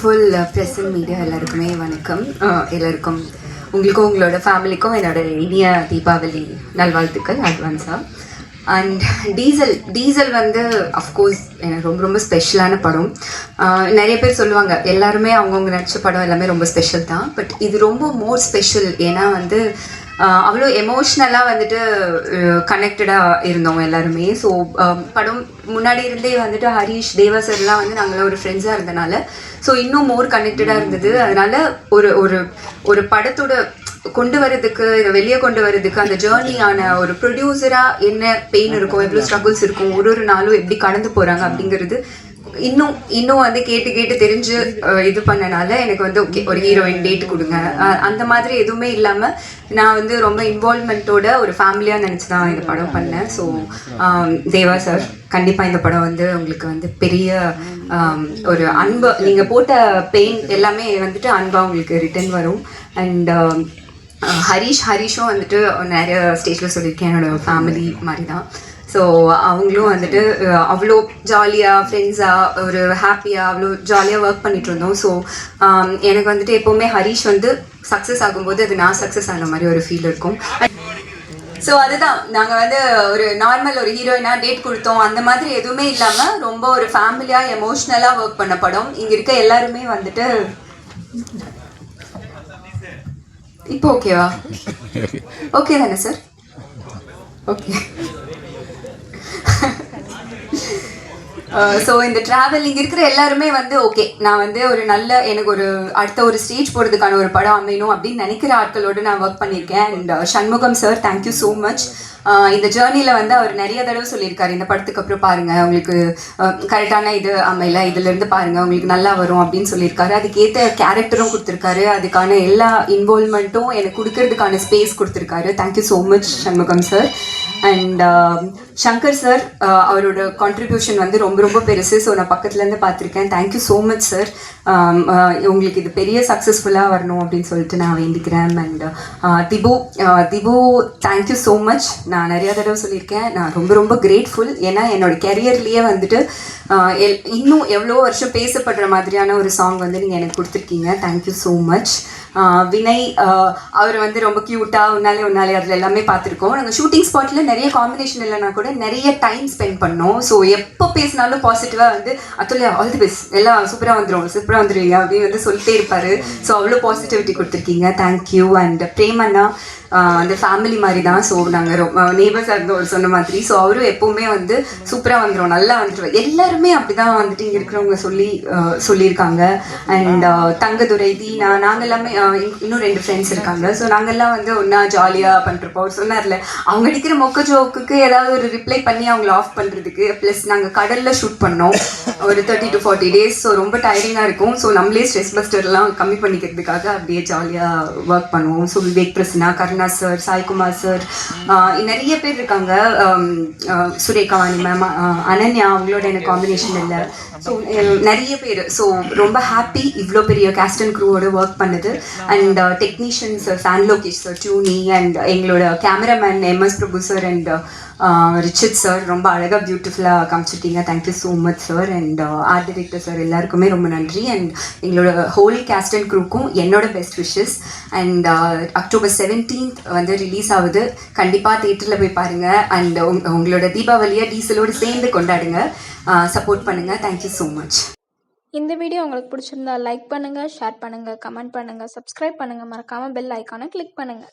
Beautiful present press media எல்லாருக்குமே வணக்கம். எல்லாருக்கும் உங்களுக்கும் உங்களோட ஃபேமிலிக்கும் என்னோட இனிய தீபாவளி நல்வாழ்த்துக்கள் அட்வான்ஸாக அண்ட் டீசல் டீசல் வந்து அஃப்கோர்ஸ் எனக்கு ரொம்ப ரொம்ப ஸ்பெஷலான படம். நிறைய பேர் சொல்லுவாங்க எல்லாருமே அவங்கவுங்க நடிச்ச படம் எல்லாமே ரொம்ப ஸ்பெஷல் தான். பட் இது ரொம்ப மோர் ஸ்பெஷல் ஏன்னா வந்து அவ்வளோ எமோஷ்னலாக வந்துட்டு கனெக்டடாக இருந்தோம் எல்லாருமே. ஸோ படம் முன்னாடி இருந்தே வந்துட்டு ஹரிஷ் தேவாசர்லாம் வந்து நாங்களாம் ஒரு ஃப்ரெண்ட்ஸாக இருந்தனால ஸோ இன்னும் மோர் கனெக்டடாக இருந்தது. அதனால ஒரு ஒரு ஒரு படத்தோட கொண்டு வரதுக்கு இதை வெளியே கொண்டு வரதுக்கு அந்த ஜேர்னியான ஒரு ப்ரொடியூசராக என்ன பெயின் இருக்கும் எவ்வளோ ஸ்ட்ரகிள்ஸ் இருக்கும் ஒரு ஒரு நாளும் எப்படி கடந்து போகிறாங்க அப்படிங்கிறது இன்னும் இன்னும் வந்து கேட்டு கேட்டு தெரிஞ்சு இது பண்ணனால எனக்கு வந்து ஓகே ஒரு ஹீரோயின் டேட் கொடுங்க. அந்த மாதிரி எதுவுமே இல்லாமல் நான் வந்து ரொம்ப இன்வால்மெண்ட்டோட ஒரு ஃபேமிலியாக நினச்சி தான் இந்த படம் பண்ணேன். ஸோ தேவா சார் கண்டிப்பாக இந்த படம் வந்து உங்களுக்கு வந்து பெரிய ஒரு அன்பு நீங்கள் போட்ட பெயின் எல்லாமே வந்துட்டு அன்பாக உங்களுக்கு ரிட்டர்ன் வரும். அண்ட் ஹரிஷ் ஹரிஷும் வந்துட்டு நிறைய ஸ்டேஜில் சொல்லியிருக்கேன். என்னோட ஃபேமிலி மாதிரி தான் ஸோ அவங்களும் வந்துட்டு அவ்வளோ ஜாலியாக ஃப்ரெண்ட்ஸாக ஒரு ஹாப்பியாக அவ்வளோ ஜாலியாக ஒர்க் பண்ணிட்டு இருந்தோம் ஸோ எனக்கு வந்துட்டு எப்போவுமே ஹரிஷ் வந்து சக்ஸஸ் ஆகும்போது அது நான் சக்ஸஸ் ஆன மாதிரி ஒரு ஃபீல் இருக்கும். ஸோ அதுதான். நாங்கள் வந்து ஒரு நார்மல் ஒரு ஹீரோயினா டேட் கொடுத்தோம். அந்த மாதிரி எதுவுமே இல்லாமல் ரொம்ப ஒரு ஃபேமிலியாக எமோஷ்னலாக ஒர்க் பண்ண படம். இங்கே இருக்க எல்லாருமே வந்துட்டு இப்போ ஓகேவா ஓகே தானே சார் ஓகே Uh, ஸோ இந்த ட்ராவலிங் இருக்கிற எல்லாருமே வந்து ஓகே நான் வந்து ஒரு நல்ல எனக்கு ஒரு அடுத்த ஒரு ஸ்டேஜ் போகிறதுக்கான ஒரு படம் அமையணும் அப்படின்னு நினைக்கிற ஆட்களோடு நான் ஒர்க் பண்ணியிருக்கேன். And uh, Shanmugam sir thank you so much இந்த ஜேர்னியில் வந்து அவர் நிறைய தடவை சொல்லியிருக்காரு. இந்த படத்துக்கு அப்புறம் பாருங்கள் உங்களுக்கு uh, கரெக்டான இது அமையல இதுலேருந்து பாருங்கள் உங்களுக்கு நல்லா வரும் அப்படின்னு சொல்லியிருக்காரு. அதுக்கேற்ற கேரக்டரும் கொடுத்துருக்காரு. அதுக்கான எல்லா இன்வால்மெண்ட்டும் எனக்கு கொடுக்கறதுக்கான ஸ்பேஸ் கொடுத்துருக்காரு. Thank you so much Shanmugam sir and Shankar sir அவரோட கான்ட்ரிபியூஷன் வந்து ரொம்ப ரொம்ப பெருசு. ஸோ நான் பக்கத்துலேருந்து பார்த்துருக்கேன். தேங்க்யூ ஸோ மச் சார் உங்களுக்கு இது பெரிய சக்ஸஸ்ஃபுல்லாக வரணும் அப்படின்னு சொல்லிட்டு நான் வேண்டிக்கிறேன். And Thibu Thibu thank you so much நான் நிறையா தடவை சொல்லியிருக்கேன். நான் ரொம்ப ரொம்ப கிரேட்ஃபுல் ஏன்னா என்னோட கெரியர்லேயே வந்துட்டு எல்- இன்னும் எவ்வளோ வருஷம் பேசப்படுற மாதிரியான ஒரு சாங் வந்து நீங்கள் எனக்கு கொடுத்துருக்கீங்க. Thank you so much Vinay அவர் வந்து ரொம்ப க்யூட்டாக உன்னாலே உன்னாலே அதில் எல்லாமே பார்த்துருக்கோம். நாங்கள் ஷூட்டிங் ஸ்பாட்டில் நிறைய காம்பினேஷன் இல்லைனா கூட நிறைய டைம் ஸ்பெண்ட் பண்ணோம். ஸோ எப்போ பேசினாலும் பாசிட்டிவாக வந்து அத்துலையா ஆல் தி பெஸ்ட் எல்லாம் சூப்பராக வந்துடும் சூப்பராக வந்துடுவீங்க அப்படின்னு வந்து சொல்லிட்டே இருப்பார். ஸோ அவ்வளோ பாசிட்டிவிட்டி கொடுத்துருக்கீங்க. தேங்க்யூ அண்ட் பிரேமண்ணா அந்த ஃபேமிலி மாதிரி தான் ஸோ நாங்கள் ரொம்ப நேபர்ஸாக இருந்து ஒரு சொன்ன மாதிரி. ஸோ அவரும் எப்போவுமே வந்து சூப்பராக வந்துடும் நல்லா வந்துட்டு எல்லாருமே அப்படி தான் வந்துட்டு இங்கே இருக்கிறவங்க சொல்லி சொல்லியிருக்காங்க. அண்ட் தங்கதுரை தீனா நாங்கள் எல்லாமே இன்- இன்னும் ரெண்டு ஃப்ரெண்ட்ஸ் இருக்காங்க. ஸோ நாங்கள்லாம் வந்து ஒன்றா ஜாலியாக பண்ணுறப்போ அவர் சொன்னார்ல அவங்க அடிக்கிற மொக்க ஜோக்குக்கு ஏதாவது ஒரு ரிப்ளை பண்ணி அவங்கள ஆஃப் பண்ணுறதுக்கு ப்ளஸ் நாங்கள் கடலில் ஷூட் பண்ணோம். ஒரு thirty to forty days so ரொம்ப டயரிங்காக இருக்கும். ஸோ நம்மளே ஸ்ட்ரெஸ் பஸ்டர்லாம் கம்மி பண்ணிக்கிறதுக்காக அப்படியே ஜாலியாக ஒர்க் பண்ணுவோம். So Vivek Prasanna Karuna sir Saikumar sir நிறைய பேர் இருக்காங்க. ஆம், சுரேகா மேம் அனன்யா அவங்களோட எனக்கு காம்பினேஷன் இல்லை. ஸோ நிறைய பேர். ஸோ ரொம்ப ஹாப்பி இவ்வளோ பெரிய கேஸ்ட் அண்ட் க்ரூவோட ஒர்க் பண்ணுது. அண்ட் டெக்னீஷியன்ஸ் சான் லோகேஷ் சார் டூனி அண்ட் எங்களோட cameraman MS Prabhu sir and ரிச்சித் சார் ரொம்ப அழகாக பியூட்டிஃபுல்லாக காமிச்சிருக்கீங்க. Thank you so much sir and art director sir எல்லாருக்குமே ரொம்ப நன்றி. அண்ட் எங்களோட ஹோல் கேஸ்ட் அண்ட் க்ரூக்கும் என்னோட best wishes and October seventeen seventeenth வந்து ரிலீஸ் ஆகுது. கண்டிப்பாக தேட்டரில் போய் பாருங்கள் அண்ட் உங்களோட தீபாவளியை டீசலோடு சேர்ந்து கொண்டாடுங்க. சப்போர்ட் பண்ணுங்கள் தேங்க்யூ ஸோ மச் இந்த வீடியோ உங்களுக்கு பிடிச்சிருந்தா லைக் பண்ணுங்கள் ஷேர் பண்ணுங்கள் கமெண்ட் பண்ணுங்கள் சப்ஸ்கிரைப் பண்ணுங்கள் மறக்காமல் பெல் ஐக்கானை கிளிக் பண்ணுங்கள்